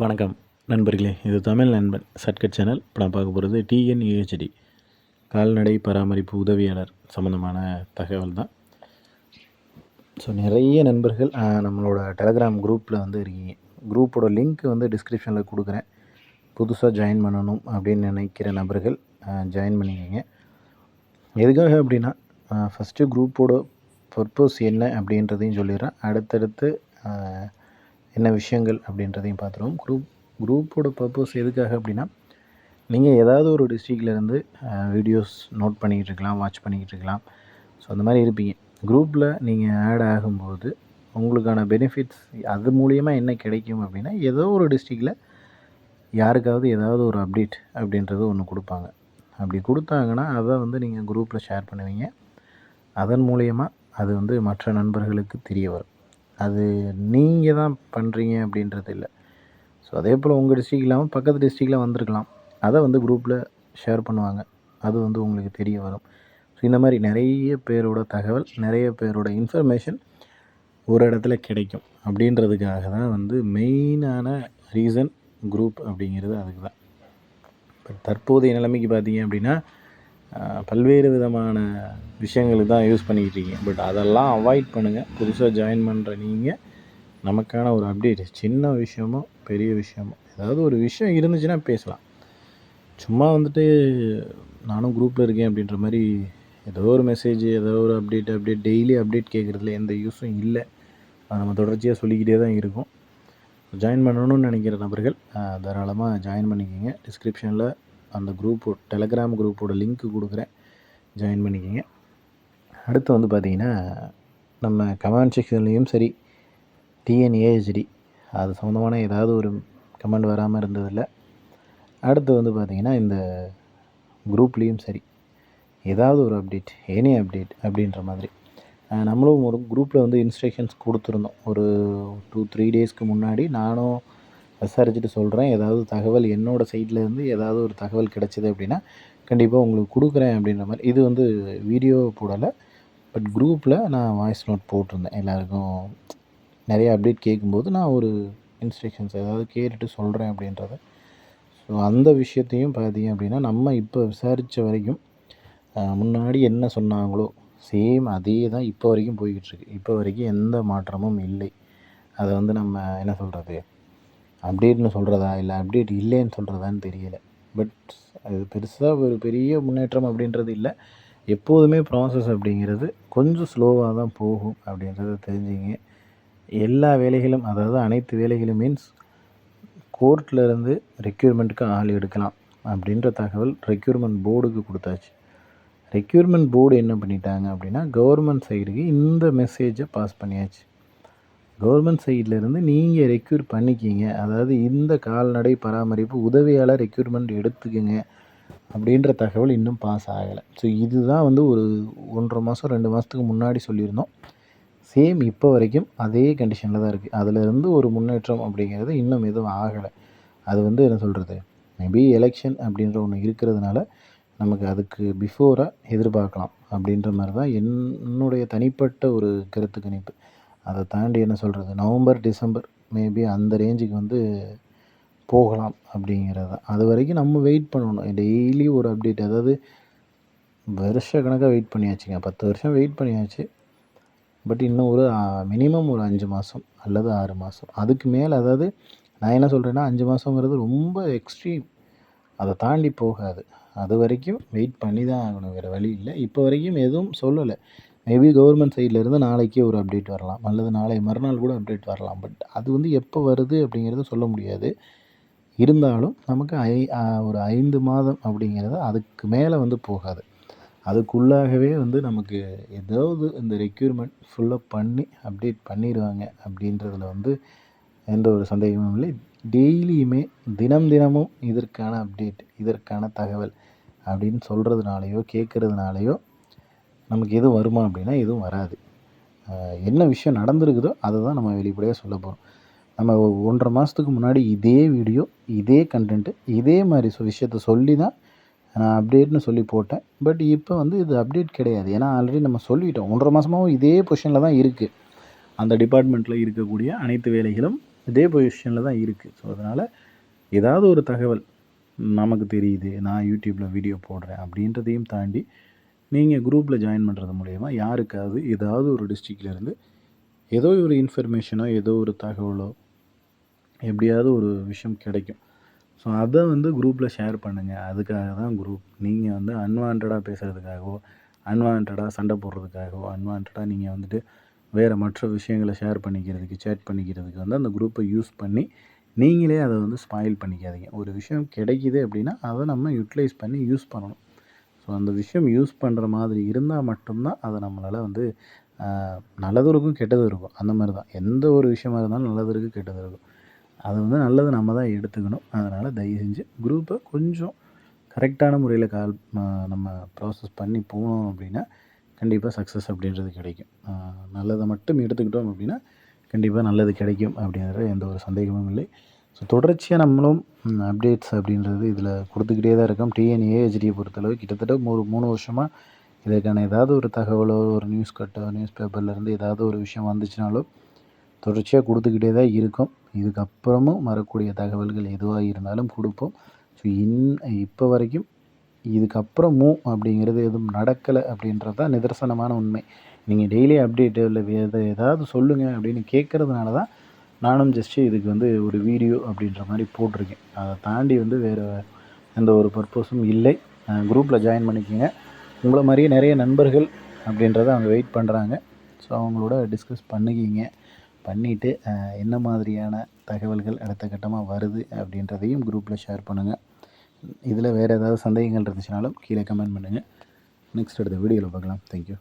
வணக்கம் நண்பர்களே இது தமிழ் நண்பன் சட்கட் சேனல். இப்போ நான் பார்க்க போகிறது டிஎன்ஏஹெச்டி கால்நடை பராமரிப்பு உதவியாளர் சம்மந்தமான தகவல் தான். ஸோ நிறைய நண்பர்கள் நம்மளோட டெலகிராம் குரூப்பில் வந்து இருக்கீங்க. குரூப்போட லிங்க் வந்து டிஸ்கிரிப்ஷனில் கொடுக்குறேன். புதுசாக ஜாயின் பண்ணணும் அப்படின்னு நினைக்கிற நபர்கள் ஜாயின் பண்ணிக்கோங்க. எதுக்காக அப்படின்னா ஃபஸ்ட்டு குரூப்போட பர்பஸ் என்ன அப்படின்றதையும் சொல்லிடுறேன். அடுத்தடுத்து என்ன விஷயங்கள் அப்படின்றதையும் பார்த்துருவோம். குரூப் குரூப்போட பர்பஸ் எதுக்காக அப்படின்னா நீங்கள் ஏதாவது ஒரு டிஸ்ட்ரிக்ட்லேருந்து வீடியோஸ் நோட் பண்ணிக்கிட்டு இருக்கலாம் வாட்ச் பண்ணிக்கிட்டு இருக்கலாம் ஸோ அந்த மாதிரி இருப்பீங்க. குரூப்பில் நீங்கள் ஆட் ஆகும்போது உங்களுக்கான பெனிஃபிட்ஸ் அது மூலியமாக என்ன கிடைக்கும் அப்படின்னா ஏதோ ஒரு டிஸ்ட்ரிக்டில் யாருக்காவது ஏதாவது ஒரு அப்டேட் அப்படின்றது ஒன்று கொடுப்பாங்க. அப்படி கொடுத்தாங்கன்னா அதை வந்து நீங்கள் குரூப்பில் ஷேர் பண்ணுவீங்க. அதன் மூலியமாக அது வந்து மற்ற நண்பர்களுக்கு தெரிய வரும். அது நீங்கள் தான் பண்ணுறீங்க அப்படின்றது இல்லை. ஸோ அதே போல் உங்கள் டிஸ்ட்ரிக் இல்லாமல் பக்கத்து டிஸ்ட்ரிக்டில் வந்திருக்கலாம். அதை வந்து குரூப்பில் ஷேர் பண்ணுவாங்க. அது வந்து உங்களுக்கு தெரிய வரும். ஸோ இந்த மாதிரி நிறைய பேரோட தகவல் நிறைய பேரோட இன்ஃபர்மேஷன் ஒரு இடத்துல கிடைக்கும். அப்படின்றதுக்காக தான் வந்து மெயினான ரீசன் குரூப் அப்படிங்கிறது அதுக்கு தான் இப்போ தற்போதைய நிலைமைக்கு பார்த்தீங்க அப்படின்னா பல்வேறு விதமான விஷயங்களுக்கு தான் யூஸ் பண்ணிக்கிட்டு இருக்கீங்க. பட் அதெல்லாம் அவாய்ட் பண்ணுங்கள் புதுசாக ஜாயின் பண்ணுற நீங்கள் நமக்கான ஒரு அப்டேட் சின்ன விஷயமோ பெரிய விஷயமோ ஏதாவது ஒரு விஷயம் இருந்துச்சுன்னா பேசலாம். சும்மா வந்துட்டு நானும் குரூப்பில் இருக்கேன் அப்படின்ற மாதிரி ஏதோ ஒரு மெசேஜ் ஏதோ ஒரு அப்டேட் அப்டேட் டெய்லி அப்டேட் கேட்குறதுல எந்த யூஸும் இல்லை. அது நம்ம தொடர்ச்சியாக சொல்லிக்கிட்டே தான் இருக்கும். ஜாயின் பண்ணணும்னு நினைக்கிற நபர்கள் தாராளமாக ஜாயின் பண்ணிக்கோங்க. டிஸ்கிரிப்ஷனில் அந்த குரூப் டெலகிராம் குரூப்போட லிங்க்கு கொடுக்குறேன். ஜாயின் பண்ணிக்கோங்க. அடுத்து வந்து பார்த்தீங்கன்னா நம்ம கமெண்ட் செக்ஷன்லேயும் சரி டிஎன்ஏஹெச்டி அது சம்மந்தமான ஏதாவது ஒரு கமெண்ட் வராமல் இருந்ததில்ல. அடுத்து வந்து பார்த்திங்கன்னா இந்த குரூப்லேயும் சரி ஏதாவது ஒரு அப்டேட் எனி அப்டேட் அப்படின்ற மாதிரி. நம்மளும் ஒரு குரூப்பில் வந்து இன்ஸ்ட்ரக்ஷன்ஸ் கொடுத்துருந்தோம். ஒரு டூ த்ரீ டேஸ்க்கு முன்னாடி நானும் விசாரிச்சுட்டு சொல்கிறேன் ஏதாவது தகவல் என்னோடய சைட்லேருந்து ஏதாவது ஒரு தகவல் கிடச்சிது அப்படின்னா கண்டிப்பாக உங்களுக்கு கொடுக்குறேன் அப்படின்ற மாதிரி. இது வந்து வீடியோ போடலை. பட் குரூப்பில் நான் வாய்ஸ் நோட் போட்டிருந்தேன். எல்லாருக்கும் நிறைய அப்டேட் கேட்கும்போது நான் ஒரு இன்ஸ்ட்ரக்ஷன்ஸ் ஏதாவது கேட்டுட்டு சொல்கிறேன் அப்படின்றத. ஸோ அந்த விஷயத்தையும் பார்த்தீங்க அப்படின்னா நம்ம இப்போ விசாரித்த வரைக்கும் முன்னாடி என்ன சொன்னாங்களோ சேம் அதே தான் இப்போ வரைக்கும் போய்கிட்டு இருக்கு. இப்போ வரைக்கும் எந்த மாற்றமும் இல்லை. அதை வந்து நம்ம என்ன சொல்கிறது அப்டேட்னு சொல்கிறதா இல்லை அப்டேட் இல்லைன்னு சொல்கிறதான்னு தெரியல. பட் அது பெருசாக ஒரு பெரிய முன்னேற்றம் அப்படின்றது இல்லை. எப்போதுமே ப்ராசஸ் அப்படிங்கிறது கொஞ்சம் ஸ்லோவாக தான் போகும் அப்படின்றத தெரிஞ்சுங்க. எல்லா வேலைகளும் அதாவது அனைத்து வேலைகளும் மீன்ஸ் கோர்ட்டில் இருந்து ரெக்யூர்மெண்ட்டுக்கு ஆள் எடுக்கலாம் அப்படின்ற தகவல் ரெக்யூர்மெண்ட் போர்டுக்கு கொடுத்தாச்சு. ரெக்யூர்மெண்ட் போர்டு என்ன பண்ணிட்டாங்க அப்படின்னா கவர்மெண்ட் சைடுக்கு இந்த மெசேஜை பாஸ் பண்ணியாச்சு. கவர்மெண்ட் சைட்லேருந்து நீங்கள் ரெக்யூர் பண்ணிக்கிங்க. அதாவது இந்த கால்நடை பராமரிப்பு உதவியாளர் ரெக்யூர்மெண்ட் எடுத்துக்கங்க அப்படின்ற தகவல் இன்னும் பாஸ் ஆகலை. ஸோ இதுதான் வந்து ஒரு ஒன்றரை மாதம் ரெண்டு மாதத்துக்கு முன்னாடி சொல்லியிருந்தோம். சேம் இப்போ வரைக்கும் அதே கண்டிஷனில் தான் இருக்குது அதிலிருந்து ஒரு முன்னேற்றம் அப்படிங்கிறது இன்னும் எதுவும் ஆகலை. அது வந்து என்ன சொல்கிறது மேபி எலெக்ஷன் அப்படின்ற ஒன்று இருக்கிறதுனால நமக்கு அதுக்கு பிஃபோராக எதிர்பார்க்கலாம் அப்படின்ற மாதிரி தான் என்னுடைய தனிப்பட்ட ஒரு கருத்து கணிப்பு. அதை தாண்டி என்ன சொல்கிறது நவம்பர் டிசம்பர் மேபி அந்த ரேஞ்சுக்கு வந்து போகலாம் அப்படிங்கிறது. அது வரைக்கும் நம்ம வெயிட் பண்ணணும். டெய்லி ஒரு அப்டேட் அதாவது வருஷ கணக்காக வெயிட் பண்ணியாச்சுங்க. பத்து வருஷம் வெயிட் பண்ணியாச்சு. பட் இன்னும் ஒரு மினிமம் ஒரு அஞ்சு மாதம் அல்லது ஆறு மாதம் அதுக்கு மேலே அதாவது நான் என்ன சொல்கிறேன்னா அஞ்சு மாதங்கிறது ரொம்ப எக்ஸ்ட்ரீம் அதை தாண்டி போகாது. அது வரைக்கும் வெயிட் பண்ணி தான் ஆகணும். வேறு வழி இல்லை. இப்போ வரைக்கும் எதுவும் சொல்லலை. மேபி கவர்மெண்ட் சைட்லேருந்து நாளைக்கே ஒரு அப்டேட் வரலாம். அல்லது நாளை மறுநாள் கூட அப்டேட் வரலாம். பட் அது வந்து எப்போ வருது அப்படிங்கிறத சொல்ல முடியாது. இருந்தாலும் நமக்கு ஐ ஒரு ஐந்து மாதம் அப்படிங்கிறது அதுக்கு மேலே வந்து போகாது. அதுக்குள்ளாகவே வந்து நமக்கு ஏதாவது இந்த ரெக்யூர்மெண்ட் ஃபுல்லாக பண்ணி அப்டேட் பண்ணிடுவாங்க அப்படின்றதில் வந்து எந்த ஒரு சந்தேகமும் இல்லை. டெய்லியுமே தினம் தினமும் இதற்கான அப்டேட் இதற்கான தகவல் அப்படின்னு சொல்கிறதுனாலையோ கேட்குறதுனாலையோ நமக்கு எதுவும் வருமா அப்படின்னா எதுவும் வராது. என்ன விஷயம் நடந்திருக்குதோ அதை தான் நம்ம வெளிப்படையாக சொல்ல போகிறோம் நம்ம ஒன்றரை மாதத்துக்கு முன்னாடி இதே வீடியோ இதே கண்டென்ட்டு இதே மாதிரி விஷயத்த சொல்லி தான் நான் அப்டேட்னு சொல்லி போட்டேன். பட் இப்போ வந்து இது அப்டேட் கிடையாது. ஏன்னா ஆல்ரெடி நம்ம சொல்லிட்டோம். ஒன்றரை மாதமாகவும் இதே பொசிஷனில் தான் இருக்குது அந்த டிபார்ட்மெண்ட்டில் இருக்கக்கூடிய அனைத்து வேலைகளும் இதே பொசிஷனில் தான் இருக்குது ஸோ அதனால் ஏதாவது ஒரு தகவல் நமக்கு தெரியுது. நான் யூடியூப்பில் வீடியோ போடுறேன் அப்படின்றதையும் தாண்டி நீங்கள் குரூப்பில் ஜாயின் பண்ணுறது மூலயமா யாருக்காவது ஏதாவது ஒரு டிஸ்ட்ரிக்ட்லேருந்து ஏதோ ஒரு இன்ஃபர்மேஷனோ ஏதோ ஒரு தகவலோ எப்படியாவது ஒரு விஷயம் கிடைக்கும். ஸோ அதை வந்து குரூப்பில் ஷேர் பண்ணுங்கள் அதுக்காக தான் குரூப் நீங்கள் வந்து அன்வான்டாக பேசுகிறதுக்காகவோ அன்வான்டாக சண்டை போடுறதுக்காகவோ அன்வான்டாக நீங்கள் வந்துட்டு வேறு மற்ற விஷயங்களை ஷேர் பண்ணிக்கிறதுக்கு சேட் பண்ணிக்கிறதுக்கு வந்து அந்த குரூப்பை யூஸ் பண்ணி நீங்களே அதை வந்து ஸ்பாயில் பண்ணிக்காதீங்க. ஒரு விஷயம் கிடைக்கிது அப்படின்னா அதை நம்ம யூட்டிலைஸ் பண்ணி யூஸ் பண்ணணும். ஸோ அந்த விஷயம் யூஸ் பண்ணுற மாதிரி இருந்தால் மட்டும்தான் அதை நம்மளால் வந்து நல்லது நல்லதும் இருக்கும் கெட்டதும் இருக்கும். அந்த மாதிரி தான் எந்த ஒரு விஷயமா இருந்தாலும் நல்லது இருக்குது கெட்டது இருக்கும். அது வந்து நல்லது நம்ம தான் எடுத்துக்கணும். அதனால் தயவு செஞ்சு குரூப்பை கொஞ்சம் கரெக்டான முறையில் கால் நம்ம ப்ராசஸ் பண்ணி போனோம் அப்படின்னா கண்டிப்பாக சக்ஸஸ் அப்படின்றது கிடைக்கும். நல்லதை மட்டும் எடுத்துக்கிட்டோம் அப்படின்னா கண்டிப்பாக நல்லது கிடைக்கும் அப்படிங்கிற எந்த ஒரு சந்தேகமும் இல்லை. ஸோ தொடர்ச்சியாக நம்மளும் அப்டேட்ஸ் அப்படின்றது இதில் கொடுத்துக்கிட்டே தான் இருக்கோம். டிஎன்ஏஹெச்டியை பொறுத்தளவு கிட்டத்தட்ட ஒரு மூணு வருஷமாக இதற்கான ஏதாவது ஒரு தகவலோ ஒரு நியூஸ் கட்டோ நியூஸ் பேப்பர்லேருந்து ஏதாவது ஒரு விஷயம் வந்துச்சுனாலும் தொடர்ச்சியாக கொடுத்துக்கிட்டே தான் இருக்கும். இதுக்கப்புறமும் வரக்கூடிய தகவல்கள் எதுவாக இருந்தாலும் கொடுப்போம். ஸோ இன் இப்போ வரைக்கும் இதுக்கப்புறமும் அப்படிங்கிறது எதுவும் நடக்கலை அப்படின்றது தான் நிதர்சனமான உண்மை. நீங்கள் டெய்லி அப்டேட்டு இல்லை வேறு ஏதாவது சொல்லுங்கள் அப்படின்னு கேட்குறதுனால தான் நானும் ஜஸ்ட்டு இதுக்கு வந்து ஒரு வீடியோ அப்படின்ற மாதிரி போட்டிருக்கேன். அதை தாண்டி வந்து வேறு எந்த ஒரு பர்பஸும் இல்லை. குரூப்பில் ஜாயின் பண்ணிக்கோங்க. உங்களை மாதிரியே நிறைய நண்பர்கள் அப்படின்றத அவங்க வெயிட் பண்ணுறாங்க ஸோ அவங்களோட டிஸ்கஸ் பண்ணிக்கிங்க. பண்ணிவிட்டு என்ன மாதிரியான தகவல்கள் அடுத்த கட்டமாக வருது அப்படின்றதையும் குரூப்பில் ஷேர் பண்ணுங்கள் இதில் வேறு ஏதாவது சந்தேகங்கள் இருந்துச்சுனாலும் கீழே கமெண்ட் பண்ணுங்கள் நெக்ஸ்ட் அடுத்த வீடியோவில் பார்க்கலாம். தேங்க்யூ